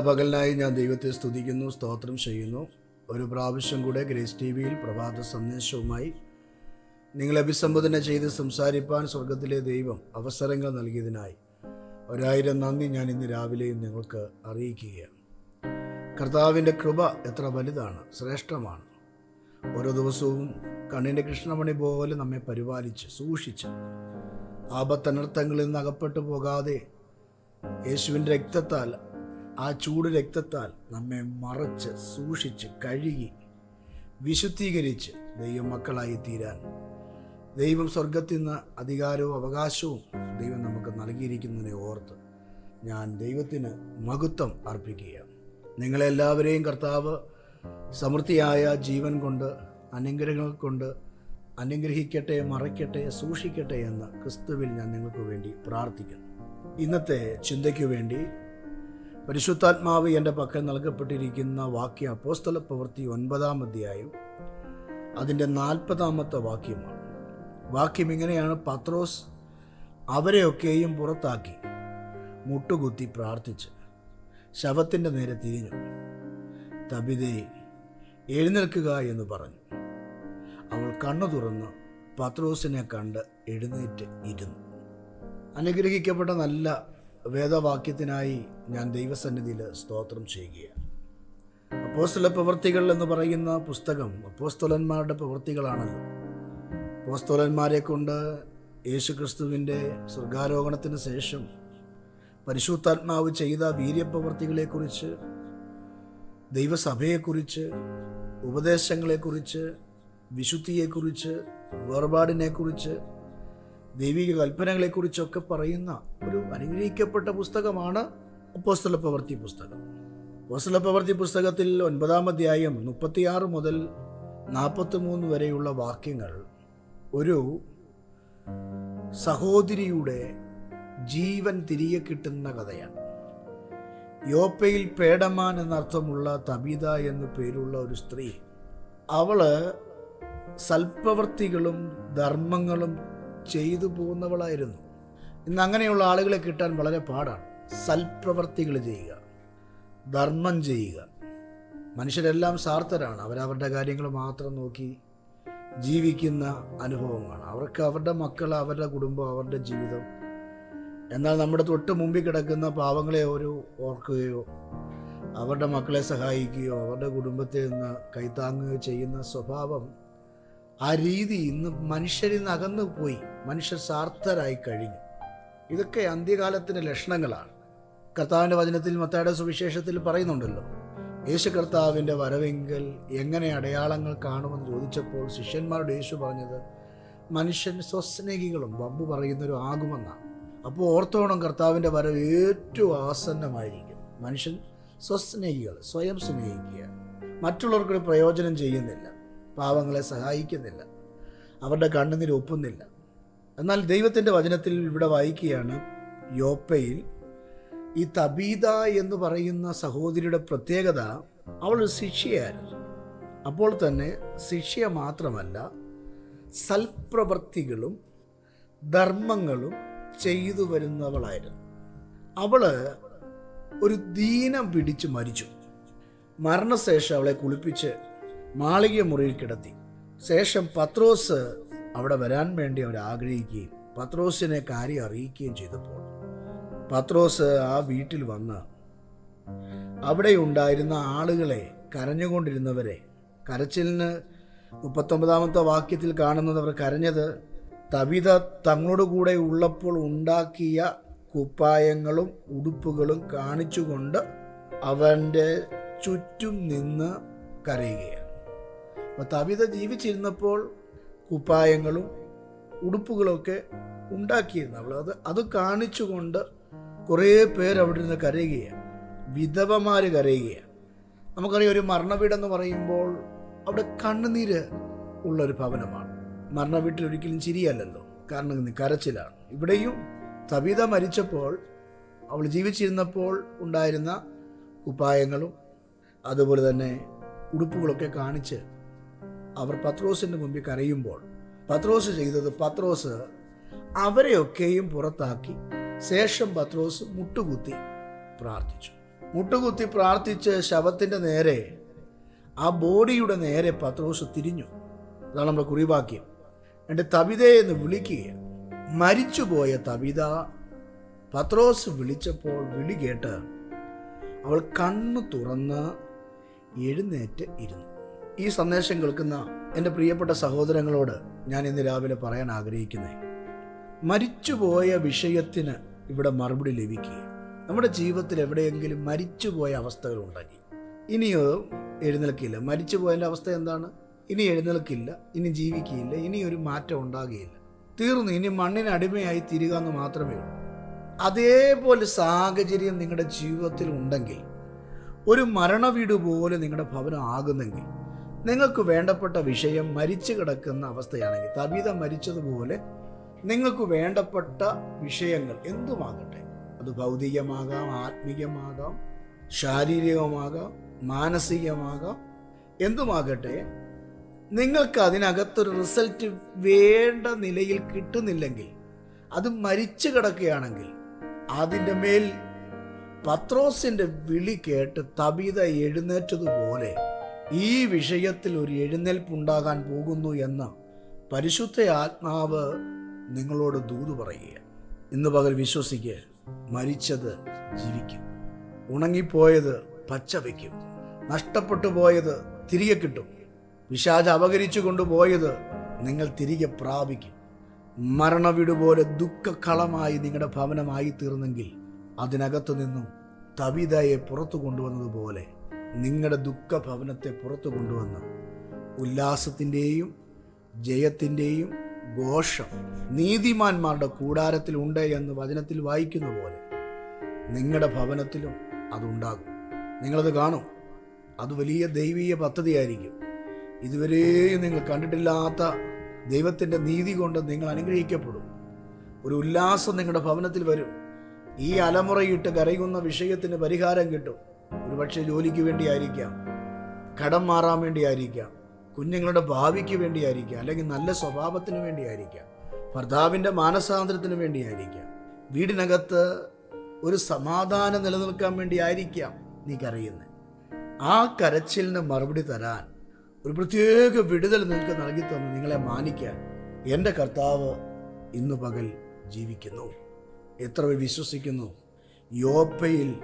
പകലിനായി ഞാൻ ദൈവത്തെ സ്തുതിക്കുന്നു സ്തോത്രം ചെയ്യുന്നു. ഒരു പ്രാവശ്യം കൂടെ ഗ്രേസ് ടി വിയിൽ പ്രഭാത സന്ദേശവുമായി നിങ്ങളെ അഭിസംബോധന ചെയ്ത് സംസാരിപ്പാൻ സ്വർഗത്തിലെ ദൈവം അവസരങ്ങൾ നൽകിയതിനായി ഒരായിരം നന്ദി ഞാൻ ഇന്ന് രാവിലെയും നിങ്ങൾക്ക് അറിയിക്കുകയാണ്. കർത്താവിന്റെ കൃപ എത്ര വലുതാണ് ശ്രേഷ്ഠമാണ്. ഓരോ ദിവസവും കണ്ണിന്റെ കൃഷ്ണമണി പോലെ നമ്മെ പരിപാലിച്ച് സൂക്ഷിച്ച് ആപത്തനർത്ഥങ്ങളിൽ നിന്ന് അകപ്പെട്ടു പോകാതെ യേശുവിന്റെ രക്തത്താൽ ആ ചൂട് രക്തത്താൽ നമ്മെ മറച്ച് സൂക്ഷിച്ച് കഴുകി വിശുദ്ധീകരിച്ച് ദൈവമക്കളായി തീരാൻ. ദൈവം സ്വർഗത്തിൽ നിന്ന് അധികാരവും അവകാശവും ദൈവം നമുക്ക് നൽകിയിരിക്കുന്നതിനെ ഓർത്ത് ഞാൻ ദൈവത്തിന് മഹത്വം അർപ്പിക്കുക നിങ്ങളെല്ലാവരെയും കർത്താവ് സമൃദ്ധിയായ ജീവൻ കൊണ്ട് അനുഗ്രഹങ്ങൾ കൊണ്ട് അനുഗ്രഹിക്കട്ടെ മറയ്ക്കട്ടെ സൂക്ഷിക്കട്ടെ എന്ന് ക്രിസ്തുവിൽ ഞാൻ നിങ്ങൾക്ക് വേണ്ടി പ്രാർത്ഥിക്കുന്നു. ഇന്നത്തെ ചിന്തയ്ക്ക് വേണ്ടി പരിശുദ്ധാത്മാവ് എന്റെ പക്കൽ നൽകപ്പെട്ടിരിക്കുന്ന വാക്യ അപ്പോസ്തല പ്രവൃത്തി ഒൻപതാം അധ്യായം അതിന്റെ നാൽപ്പതാമത്തെ വാക്യമാണ്. വാക്യം ഇങ്ങനെയാണ് പത്രോസ് അവരെയൊക്കെയും പുറത്താക്കി മുട്ടുകുത്തി പ്രാർത്ഥിച്ച് ശവത്തിന്റെ നേരെ തിരിഞ്ഞു. തബിതേ എഴുന്നേൽക്കുക എന്ന് പറഞ്ഞു. അവൾ കണ്ണു തുറന്ന് പത്രോസിനെ കണ്ട് എഴുന്നേറ്റ് ഇരുന്നു. അനുഗ്രഹിക്കപ്പെട്ട നല്ല വേദവാക്യത്തിനായി ഞാൻ ദൈവസന്നിധിയിൽ സ്തോത്രം ചെയ്യുകയാണ്. അപ്പോസ്തല പ്രവൃത്തികൾ എന്ന് പറയുന്ന പുസ്തകം അപ്പോസ്തോലന്മാരുടെ പ്രവൃത്തികളാണല്ലോ അപ്പോസ്തോലന്മാരെ കൊണ്ട് യേശുക്രിസ്തുവിന്റെ സ്വർഗാരോഹണത്തിന് ശേഷം പരിശുദ്ധാത്മാവ് ചെയ്ത വീര്യപ്രവൃത്തികളെക്കുറിച്ച് ദൈവസഭയെക്കുറിച്ച് ഉപദേശങ്ങളെക്കുറിച്ച് വിശുദ്ധിയെക്കുറിച്ച് വേർപാടിനെക്കുറിച്ച് ദൈവിക കൽപ്പനകളെക്കുറിച്ചൊക്കെ പറയുന്ന ഒരു അനുഗ്രഹിക്കപ്പെട്ട പുസ്തകമാണ് അപ്പോസ്തല പ്രവൃത്തി പുസ്തകം. അപ്പോസ്തല പ്രവൃത്തി പുസ്തകത്തിൽ ഒൻപതാം അധ്യായം മുപ്പത്തിയാറ് മുതൽ നാൽപ്പത്തി മൂന്ന് വരെയുള്ള വാക്യങ്ങൾ ഒരു സഹോദരിയുടെ ജീവൻ തിരികെ കിട്ടുന്ന കഥയാണ്. യോപ്പയിൽ പേടമാൻ എന്നർത്ഥമുള്ള തബീത എന്നു പേരുള്ള ഒരു സ്ത്രീ അവൾ സൽപ്രവൃത്തികളും ധർമ്മങ്ങളും ചെയ്തു പോകുന്നവളായിരുന്നു. ഇന്ന് അങ്ങനെയുള്ള ആളുകളെ കിട്ടാൻ വളരെ പാടാണ്. സൽപ്രവർത്തികൾ ചെയ്യുക ധർമ്മം ചെയ്യുക. മനുഷ്യരെല്ലാം സ്വാർത്ഥരാണ് അവരവരുടെ കാര്യങ്ങൾ മാത്രം നോക്കി ജീവിക്കുന്ന അനുഭവമാണ് അവർക്ക് അവരുടെ മക്കൾ അവരുടെ കുടുംബം അവരുടെ ജീവിതം. എന്നാൽ നമ്മുടെ തൊട്ട് മുമ്പിൽ കിടക്കുന്ന പാവങ്ങളെ ഒരു ഓർക്കുകയോ അവരുടെ മക്കളെ സഹായിക്കുകയോ അവരുടെ കുടുംബത്തെ നിന്ന് കൈത്താങ്ങുകയോ ചെയ്യുന്ന സ്വഭാവം ആ രീതി ഇന്ന് മനുഷ്യരിൽ നിന്ന് അകന്നു പോയി. മനുഷ്യർ സാർത്ഥരായി കഴിഞ്ഞു. ഇതൊക്കെ അന്ത്യകാലത്തിന്റെ ലക്ഷണങ്ങളാണ്. കർത്താവിന്റെ വചനത്തിൽ മത്തയുടെ സുവിശേഷത്തിൽ പറയുന്നുണ്ടല്ലോ യേശു കർത്താവിന്റെ വരവെങ്കിൽ എങ്ങനെ അടയാളങ്ങൾ കാണുമെന്ന് ചോദിച്ചപ്പോൾ ശിഷ്യന്മാരുടെ യേശു പറഞ്ഞത് മനുഷ്യൻ സ്വസ്നേഹികളും വമ്പ് പറയുന്നവരും ആകുമെന്നാണ്. അപ്പോൾ ഓർത്തോണം കർത്താവിന്റെ വരവ് ഏറ്റവും ആസന്നമായിരിക്കും. മനുഷ്യൻ സ്വസ്നേഹികൾ സ്വയം സ്നേഹിക്കുക. മറ്റുള്ളവർക്കൊരു പ്രയോജനം ചെയ്യുന്നില്ല. പാവങ്ങളെ സഹായിക്കുന്നില്ല. അവരുടെ കണ്ണുനീര് ഒപ്പുന്നില്ല. എന്നാൽ ദൈവത്തിന്റെ വചനത്തിൽ ഇവിടെ വായിക്കുകയാണ് യോപ്പയിൽ ഈ തബീത എന്ന് പറയുന്ന സഹോദരിയുടെ പ്രത്യേകത അവൾ ഒരു ശിഷ്യയായിരുന്നു. അപ്പോൾ തന്നെ ശിഷ്യ മാത്രമല്ല സൽപ്രവൃത്തികളും ധർമ്മങ്ങളും ചെയ്തു വരുന്നവളായിരുന്നു. അവൾ ഒരു ദീനം പിടിച്ച് മരിച്ചു. മരണശേഷം അവളെ കുളിപ്പിച്ച് മാളിക മുറിയിൽ കിടത്തി. ശേഷം പത്രോസ് അവിടെ വരാൻ വേണ്ടി അവർ ആഗ്രഹിക്കുകയും പത്രോസിനെ കാര്യം അറിയിക്കുകയും ചെയ്തപ്പോൾ പത്രോസ് ആ വീട്ടിൽ വന്ന് അവിടെ ഉണ്ടായിരുന്ന ആളുകളെ കരഞ്ഞുകൊണ്ടിരുന്നവരെ കരച്ചിലിന് മുപ്പത്തൊമ്പതാമത്തെ വാക്യത്തിൽ കാണുന്നത് അവർ കരഞ്ഞത് തവിത തങ്ങളോട് കൂടെ ഉള്ളപ്പോൾ ഉണ്ടാക്കിയ കുപ്പായങ്ങളും ഉടുപ്പുകളും കാണിച്ചുകൊണ്ട് അവന്റെ ചുറ്റും നിന്ന് കരയുകയാണ്. അപ്പോൾ തവിത ജീവിച്ചിരുന്നപ്പോൾ കുപ്പായങ്ങളും ഉടുപ്പുകളൊക്കെ ഉണ്ടാക്കിയിരുന്നു. അവൾ അത് അത് കാണിച്ചുകൊണ്ട് കുറേ പേർ അവിടെ നിന്ന് കരയുകയാണ്. വിധവമാർ കരയുകയാണ്. നമുക്കറിയാം ഒരു മരണവീടെന്ന് പറയുമ്പോൾ അവിടെ കണ്ണുനീര് ഉള്ളൊരു ഭവനമാണ്. മരണവീട്ടിൽ ഒരിക്കലും ചിരിയല്ലല്ലോ. കാരണം കരച്ചിലാണ്. ഇവിടെയും തബീത മരിച്ചപ്പോൾ അവൾ ജീവിച്ചിരുന്നപ്പോൾ ഉണ്ടായിരുന്ന കുപ്പായങ്ങളും അതുപോലെ തന്നെ ഉടുപ്പുകളൊക്കെ കാണിച്ച് അവർ പത്രോസിന്റെ മുമ്പിൽ കരയുമ്പോൾ പത്രോസ് ചെയ്തത് പത്രോസ് അവരെയൊക്കെയും പുറത്താക്കി ശേഷം പത്രോസ് മുട്ടുകുത്തി പ്രാർത്ഥിച്ചു. മുട്ടുകുത്തി പ്രാർത്ഥിച്ച് ശവത്തിന്റെ നേരെ ആ ബോഡിയുടെ നേരെ പത്രോസ് തിരിഞ്ഞു. അതാണ് നമ്മുടെ കുറിവാക്യം. എന്റെ തബിതയെ എന്ന് വിളിക്കുക മരിച്ചുപോയ തവിത പത്രോസ് വിളിച്ചപ്പോൾ വിളി കേട്ട് അവൾ കണ്ണു തുറന്ന് എഴുന്നേറ്റ് ഇരുന്നു. ഈ സന്ദേശം കേൾക്കുന്ന എന്റെ പ്രിയപ്പെട്ട സഹോദരങ്ങളോട് ഞാൻ ഇന്ന് രാവിലെ പറയാൻ ആഗ്രഹിക്കുന്നത് മരിച്ചുപോയ വിഷയത്തിന് ഇവിടെ മറുപടി ലഭിക്കുക നമ്മുടെ ജീവിതത്തിൽ എവിടെയെങ്കിലും മരിച്ചുപോയ അവസ്ഥകൾ ഉണ്ടെങ്കിൽ ഇനിയോ എഴുന്നേൽക്കില്ല. മരിച്ചുപോയതിന്റെ അവസ്ഥ എന്താണ്? ഇനി എഴുന്നേൽക്കില്ല ഇനി ജീവിക്കില്ല ഇനി ഒരു മാറ്റം ഉണ്ടാകുകയില്ല. തീർന്നു ഇനി മണ്ണിന് അടിമയായി തീരുക എന്ന് മാത്രമേ ഉള്ളൂ. അതേപോലെ സാഹചര്യം നിങ്ങളുടെ ജീവിതത്തിൽ ഉണ്ടെങ്കിൽ ഒരു മരണവീട് പോലെ നിങ്ങളുടെ ഭവനം ആകുന്നെങ്കിൽ നിങ്ങൾക്ക് വേണ്ടപ്പെട്ട വിഷയം മരിച്ചു കിടക്കുന്ന അവസ്ഥയാണെങ്കിൽ തബീത മരിച്ചതുപോലെ നിങ്ങൾക്ക് വേണ്ടപ്പെട്ട വിഷയങ്ങൾ എന്തുമാകട്ടെ? അത് ഭൗതികമാകാം ആത്മീയമാകാം ശാരീരികമാകാം മാനസികമാകാം. എന്തുമാകട്ടെ നിങ്ങൾക്ക് അതിനകത്തൊരു റിസൾട്ട് വേണ്ട നിലയിൽ കിട്ടുന്നില്ലെങ്കിൽ അത് മരിച്ചു കിടക്കുകയാണെങ്കിൽ അതിന്റെ മേൽ പത്രോസിന്റെ വിളി കേട്ട് തബീത എഴുന്നേറ്റതുപോലെ ഈ വിഷയത്തിൽ ഒരു എഴുന്നേൽപ്പുണ്ടാകാൻ പോകുന്നു എന്ന് പരിശുദ്ധ ആത്മാവ് നിങ്ങളോട് ദൂത് പറയുക ഇന്ന് പകൽ വിശ്വസിക്കുക മരിച്ചത് ജീവിക്കും. ഉണങ്ങിപ്പോയത് പച്ച വയ്ക്കും. നഷ്ടപ്പെട്ടു പോയത് തിരികെ കിട്ടും. വിഷാദ അപകരിച്ചു കൊണ്ടുപോയത് നിങ്ങൾ തിരികെ പ്രാപിക്കും. മരണവീട് പോലെ ദുഃഖക്കളമായി നിങ്ങളുടെ ഭവനമായി തീർന്നെങ്കിൽ അതിനകത്തു നിന്നും തവിതയെ പുറത്തു കൊണ്ടുവന്നതുപോലെ നിങ്ങളുടെ ദുഃഖഭവനത്തെ പുറത്തു കൊണ്ടുവന്ന്. ഉല്ലാസത്തിന്റെയും ജയത്തിന്റെയും ഘോഷം നീതിമാന്മാരുടെ കൂടാരത്തിലുണ്ട് എന്ന് വചനത്തിൽ വായിക്കുന്ന പോലെ നിങ്ങളുടെ ഭവനത്തിലും അതുണ്ടാകും. നിങ്ങളത് കാണും. അത് വലിയ ദൈവീയ പദ്ധതിയായിരിക്കും. ഇതുവരെയും നിങ്ങൾ കണ്ടിട്ടില്ലാത്ത ദൈവത്തിന്റെ നീതി കൊണ്ട് നിങ്ങൾ അനുഗ്രഹിക്കപ്പെടും. ഒരു ഉല്ലാസം നിങ്ങളുടെ ഭവനത്തിൽ വരും. ഈ അലമുറയിട്ട് കരയുന്ന വിഷയത്തിന് പരിഹാരം കിട്ടും. ഒരുപക്ഷെ ജോലിക്ക് വേണ്ടിയായിരിക്കാം കടം മാറാൻ വേണ്ടിയായിരിക്കാം കുഞ്ഞുങ്ങളുടെ ഭാവിക്ക് വേണ്ടിയായിരിക്കാം അല്ലെങ്കിൽ നല്ല സ്വഭാവത്തിന് വേണ്ടിയായിരിക്കാം ഭർത്താവിന്റെ മാനസാന്തരത്തിന് വേണ്ടിയായിരിക്കാം. വീടിനകത്ത് ഒരു സമാധാനം നിലനിൽക്കാൻ വേണ്ടിയായിരിക്കാം നീ കരയുന്നത് ആ കരച്ചിലിന് മറുപടി തരാൻ ഒരു പ്രത്യേക വിടുതൽ നിങ്ങൾക്ക് നൽകി തന്ന് നിങ്ങളെ മാനിക്കാൻ എന്റെ കർത്താവ് ഇന്ന് പകൽ ജീവിക്കുന്നു. എത്ര വിശ്വസിക്കുന്നു? യോപ്പയിൽ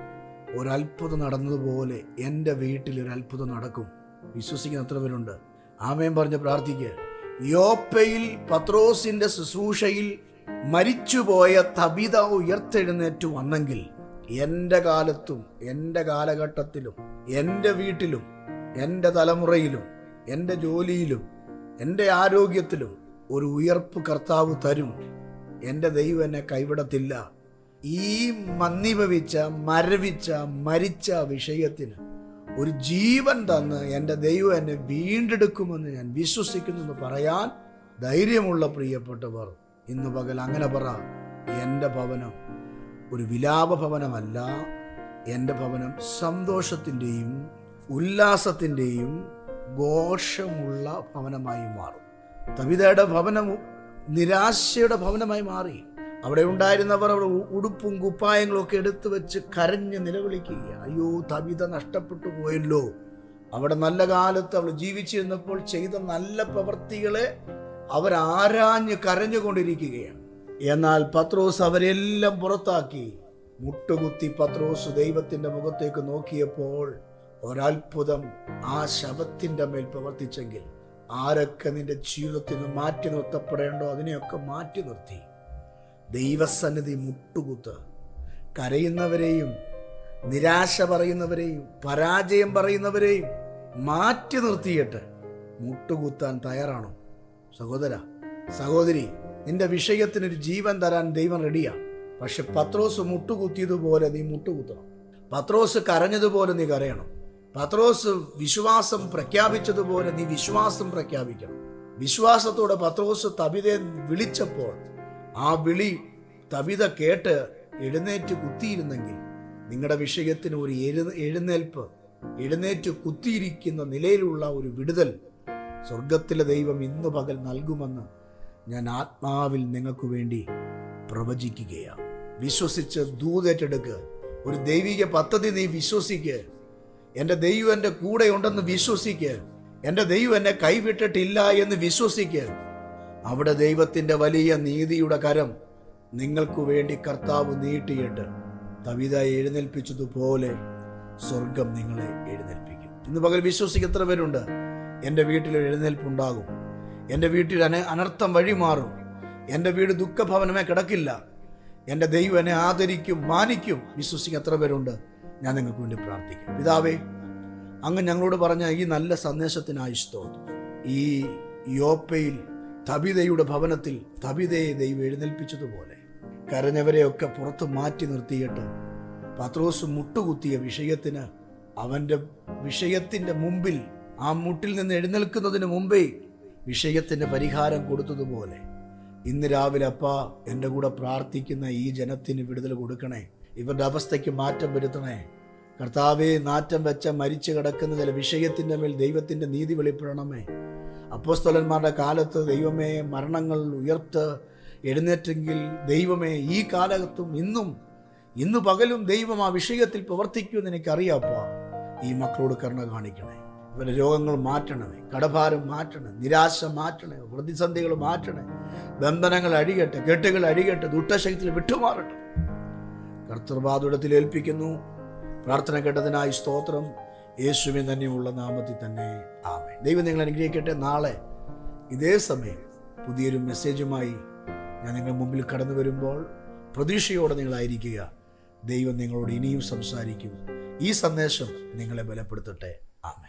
ഒരത്ഭുതം നടന്നതുപോലെ എന്റെ വീട്ടിൽ ഒരു അത്ഭുതം നടക്കും. വിശ്വസിക്കുന്ന അത്ര പേരുണ്ട്? ആമയം പറഞ്ഞ് പ്രാർത്ഥിക്കുക യോപ്പയിൽ പത്രോസിന്റെ ശുശ്രൂഷയിൽ മരിച്ചുപോയ തബിത ഉയർത്തെഴുന്നേറ്റ് വന്നെങ്കിൽ എന്റെ കാലത്തും എന്റെ കാലഘട്ടത്തിലും എന്റെ വീട്ടിലും എന്റെ തലമുറയിലും എന്റെ ജോലിയിലും എന്റെ ആരോഗ്യത്തിലും ഒരു ഉയർപ്പ് കർത്താവ് തരും. എന്റെ ദൈവം എന്നെ കൈവിടത്തില്ല. ഈ മന്ദിഭവിച്ച മരവിച്ച മരിച്ച വിഷയത്തിന് ഒരു ജീവൻ തന്ന് എന്റെ ദൈവം എന്നെ വീണ്ടെടുക്കുമെന്ന് ഞാൻ വിശ്വസിക്കുന്നു എന്ന് പറയാൻ ധൈര്യമുള്ള പ്രിയപ്പെട്ടവർ ഇന്ന് പകൽ അങ്ങനെ പറ എന്റെ ഭവനം ഒരു വിലാപ ഭവനമല്ല. എന്റെ ഭവനം സന്തോഷത്തിന്റെയും ഉല്ലാസത്തിന്റെയും ഘോഷമുള്ള ഭവനമായി മാറും. തവിതയുടെ ഭവനം നിരാശയുടെ ഭവനമായി മാറി. അവിടെ ഉണ്ടായിരുന്നവർ അവർ ഉടുപ്പും കുപ്പായങ്ങളും ഒക്കെ എടുത്തു വെച്ച് കരഞ്ഞ് നിലവിളിക്കുക അയ്യോ തവിത നഷ്ടപ്പെട്ടു പോയല്ലോ. അവിടെ നല്ല കാലത്ത് അവൾ ജീവിച്ചിരുന്നപ്പോൾ ചെയ്ത നല്ല പ്രവൃത്തികളെ അവരാരാഞ്ഞ് കരഞ്ഞുകൊണ്ടിരിക്കുകയാണ്. എന്നാൽ പത്രോസ് അവരെല്ലാം പുറത്താക്കി. മുട്ടുകുത്തി പത്രോസ് ദൈവത്തിന്റെ മുഖത്തേക്ക് നോക്കിയപ്പോൾ ഒരത്ഭുതം ആ ശവത്തിന്റെ മേൽ പ്രവർത്തിച്ചെങ്കിൽ ആരൊക്കെ നിന്റെ ജീവിതത്തിൽ നിന്ന് മാറ്റി നിർത്തപ്പെടേണ്ടോ അതിനെയൊക്കെ മാറ്റി നിർത്തി. ദൈവസന്നിധി മുട്ടുകുത്ത്. കരയുന്നവരെയും നിരാശ പറയുന്നവരെയും പരാജയം പറയുന്നവരെയും മാറ്റി നിർത്തിയിട്ട് മുട്ടുകുത്താൻ തയ്യാറാണോ? സഹോദര സഹോദരി നിന്റെ വിഷയത്തിനൊരു ജീവൻ തരാൻ ദൈവം റെഡിയാണ് പക്ഷെ പത്രോസ് മുട്ടുകുത്തിയതുപോലെ നീ മുട്ടുകുത്തണം. പത്രോസ് കരഞ്ഞതുപോലെ നീ കരയണം. പത്രോസ് വിശ്വാസം പ്രഖ്യാപിച്ചതുപോലെ നീ വിശ്വാസം പ്രഖ്യാപിക്കണം. വിശ്വാസത്തോടെ പത്രോസ് തബിതെ വിളിച്ചപ്പോൾ ആ വിളി തവിത കേട്ട് എഴുന്നേറ്റ് കുത്തിയിരുന്നെങ്കിൽ നിങ്ങളുടെ വിഷയത്തിന് ഒരു എഴു എഴുന്നേൽപ്പ് എഴുന്നേറ്റ് കുത്തിയിരിക്കുന്ന നിലയിലുള്ള ഒരു വിടുതൽ സ്വർഗത്തിലെ ദൈവം ഇന്ന് പകൽ നൽകുമെന്ന് ഞാൻ ആത്മാവിൽ നിങ്ങൾക്ക് വേണ്ടി പ്രവചിക്കുകയാണ്. വിശ്വസിച്ച് ദൂതേറ്റെടുക്കുക ഒരു ദൈവിക പദ്ധതി നീ വിശ്വസിക്ക്. എന്റെ ദൈവം എന്റെ കൂടെ ഉണ്ടെന്ന് വിശ്വസിക്ക്. എന്റെ ദൈവം എന്നെ കൈവിട്ടിട്ടില്ല എന്ന് വിശ്വസിക്ക്. അവിടെ ദൈവത്തിന്റെ വലിയ നീതിയുടെ കരം നിങ്ങൾക്കു വേണ്ടി കർത്താവ് നീട്ടിയിട്ട് കവിത എഴുന്നേൽപ്പിച്ചതുപോലെ സ്വർഗം നിങ്ങളെ എഴുന്നേൽപ്പിക്കും. ഇന്ന് പകൽ വിശ്വസിക്കുന്ന എത്ര പേരുണ്ട്? എന്റെ വീട്ടിൽ എഴുന്നേൽപ്പുണ്ടാകും. എന്റെ വീട്ടിൽ അന അനർത്ഥം വഴി മാറും. എന്റെ വീട് ദുഃഖഭവനമേ കിടക്കില്ല. എന്റെ ദൈവം എന്നെ ആദരിക്കും മാനിക്കും. വിശ്വസിക്കുന്ന എത്ര പേരുണ്ട്? ഞാൻ നിങ്ങൾക്ക് വേണ്ടി പ്രാർത്ഥിക്കും. പിതാവേ അങ്ങ് ഞങ്ങളോട് പറഞ്ഞ ഈ നല്ല സന്ദേശത്തിനായി സ്തോത്രം. ഈ യോപ്പയിൽ തബിതയുടെ ഭവനത്തിൽ തബിതയെ ദൈവം എഴുന്നേൽപ്പിച്ചതുപോലെ കരഞ്ഞവരെയൊക്കെ പുറത്ത് മാറ്റി നിർത്തിയിട്ട് പത്രോസ് മുട്ടുകുത്തിയ വിഷയത്തിന് അവന്റെ വിഷയത്തിന്റെ മുമ്പിൽ ആ മുട്ടിൽ നിന്ന് എഴുന്നേൽക്കുന്നതിന് മുമ്പേ വിഷയത്തിന്റെ പരിഹാരം കൊടുത്തതുപോലെ ഇന്ന് രാവിലെ അപ്പ എന്റെ കൂടെ പ്രാർത്ഥിക്കുന്ന ഈ ജനത്തിന് വിടുതൽ കൊടുക്കണേ. ഇവരുടെ അവസ്ഥയ്ക്ക് മാറ്റം വരുത്തണേ. കർത്താവെ നാറ്റം വെച്ച മരിച്ചു കിടക്കുന്ന ചില വിഷയത്തിന്റെ മേൽ ദൈവത്തിന്റെ നീതി വെളിപ്പെടണമേ. അപ്പോസ്തലന്മാരുടെ കാലത്ത് ദൈവമേ മരണങ്ങൾ ഉയർത്ത് എഴുന്നേറ്റെങ്കിൽ ദൈവമേ ഈ കാലത്തും ഇന്നും ഇന്ന് പകലും ദൈവം ആ വിഷയത്തിൽ പ്രവർത്തിക്കുമെന്ന് എനിക്കറിയാപ്പാ. ഈ മക്കളോട് കരുണ കാണിക്കണേ ഇവരുടെ രോഗങ്ങൾ മാറ്റണമേ. കടഭാരം മാറ്റണേ. നിരാശ മാറ്റണേ. പ്രതിസന്ധികൾ മാറ്റണേ. ബന്ധനങ്ങൾ അഴികട്ടെ കെട്ടുകൾ അഴികട്ടെ ദുഷ്ടശക്തിയിൽ വിട്ടുമാറട്ടെ. കർത്തൃപാതുടത്തിൽ ഏൽപ്പിക്കുന്നു. പ്രാർത്ഥന കേട്ടതിനായി സ്തോത്രം. യേശുവിൻ തന്നെയുള്ള നാമത്തിൽ തന്നെ. ആമേ ദൈവം നിങ്ങൾ അനുഗ്രഹിക്കട്ടെ. നാളെ ഇതേ സമയം പുതിയൊരു മെസ്സേജുമായി ഞാൻ നിങ്ങളുടെ മുമ്പിൽ കടന്നു വരുമ്പോൾ പ്രതീക്ഷയോടെ നിങ്ങളായിരിക്കുക. ദൈവം നിങ്ങളോട് ഇനിയും സംസാരിക്കും. ഈ സന്ദേശം നിങ്ങളെ ബലപ്പെടുത്തട്ടെ. ആമേ